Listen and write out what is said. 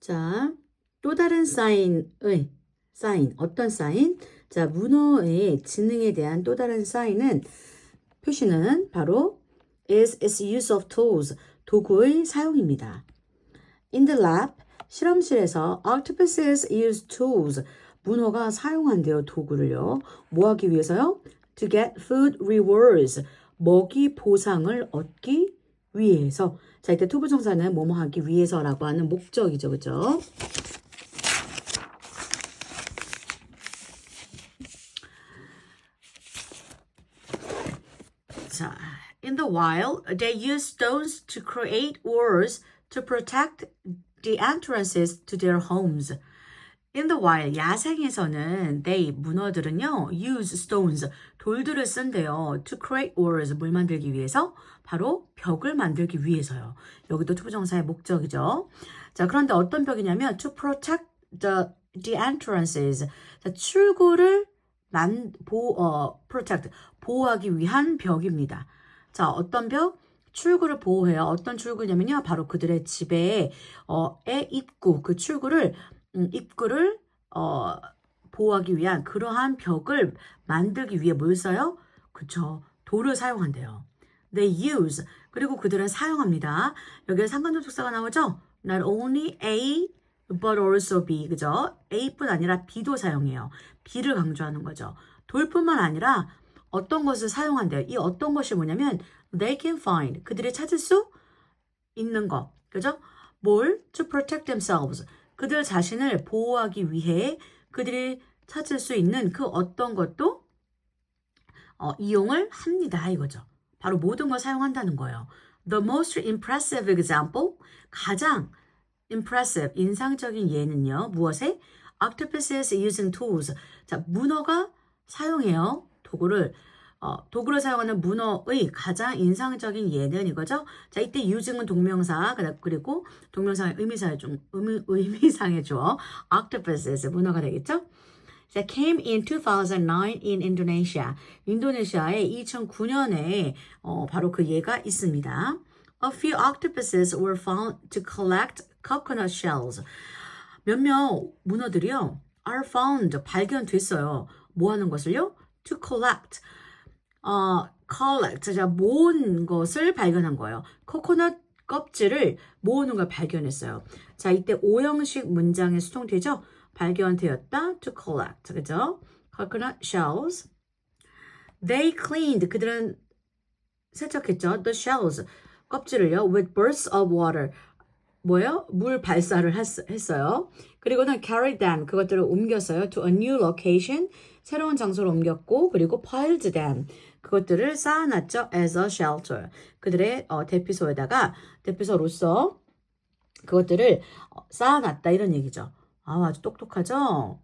자, 또 다른 사인의 사인 어떤 사인? 자, 문어의 지능에 대한 또 다른 사인은 표시는 바로 is its use of tools 도구의 사용입니다. In the lab 실험실에서 octopuses use tools 문어가 사용한대요 도구를요. 뭐 하기 위해서요? To get food rewards 먹이 보상을 얻기 위해서 자 이때 투부정사는 뭐뭐 하기 위해서라고 하는 목적이죠, 그죠? 자, in the wild, they use stones to create walls to protect the entrances to their homes. In the wild, 야생에서는 they, 문어들은요, use stones, 돌들을 쓴대요. to create walls, 뭘 만들기 위해서? 바로 벽을 만들기 위해서요. 여기도 투부정사의 목적이죠. 자, 그런데 어떤 벽이냐면 to protect the, the entrances. 자, 출구를 만, 보, 어, protect, 보호하기 위한 벽입니다. 자, 어떤 벽? 출구를 보호해요. 어떤 출구냐면요. 바로 그들의 집에, 어, 의 입구, 그 출구를, 음, 입구를, 어, 보호하기 위한 그러한 벽을 만들기 위해 뭘 써요? 그쵸. 돌을 사용한대요. They use. 그리고 그들은 사용합니다. 여기에 상관접속사가 나오죠? Not only A, but also B. 그죠? A뿐 아니라 B도 사용해요. B를 강조하는 거죠. 돌뿐만 아니라 어떤 것을 사용한대요. 이 어떤 것이 뭐냐면 they can find. 그들이 찾을 수 있는 것. 그죠? 뭘? to protect themselves. 그들 자신을 보호하기 위해 그들이 찾을 수 있는 그 어떤 것도 어, 이용을 합니다. 이거죠. 바로 모든 걸 사용한다는 거예요. The most impressive example, 가장 impressive, 인상적인 예는요. 무엇에? Octopuses using tools. 자, 문어가 사용해요. 도구를. 어, 도구를 사용하는 문어의 가장 인상적인 예는 이거죠. 자, 이때 using은 동명사, 그리고 동명사의 의미상의 좀, 의미, 의미상의 주어, octopuses, 문어가 되겠죠? 자, came in 2009 in Indonesia. 인도네시아에 2009년에 어, 바로 그 예가 있습니다. A few octopuses were found to collect coconut shells. 몇몇 문어들이요, are found, 발견됐어요. 뭐 하는 것을요? To collect. 어, collect. 자, 모은 것을 발견한 거예요. 코코넛 껍질을 모으는 걸 발견했어요. 자, 이때 오형식 문장에 수동되죠? 발견되었다. To collect. 그죠? Coconut shells. They cleaned. 그들은 세척했죠. The shells. 껍질을요. With bursts of water. 뭐예요? 물 발사를 했, 했어요. 그리고는 carried them. 그것들을 옮겼어요. To a new location. 새로운 장소로 옮겼고 그리고 piled them. 그것들을 쌓아놨죠. As a shelter. 그들의 어, 대피소에다가 대피소로서 그것들을 어, 쌓아놨다 이런 얘기죠. 아, 아주 똑똑하죠?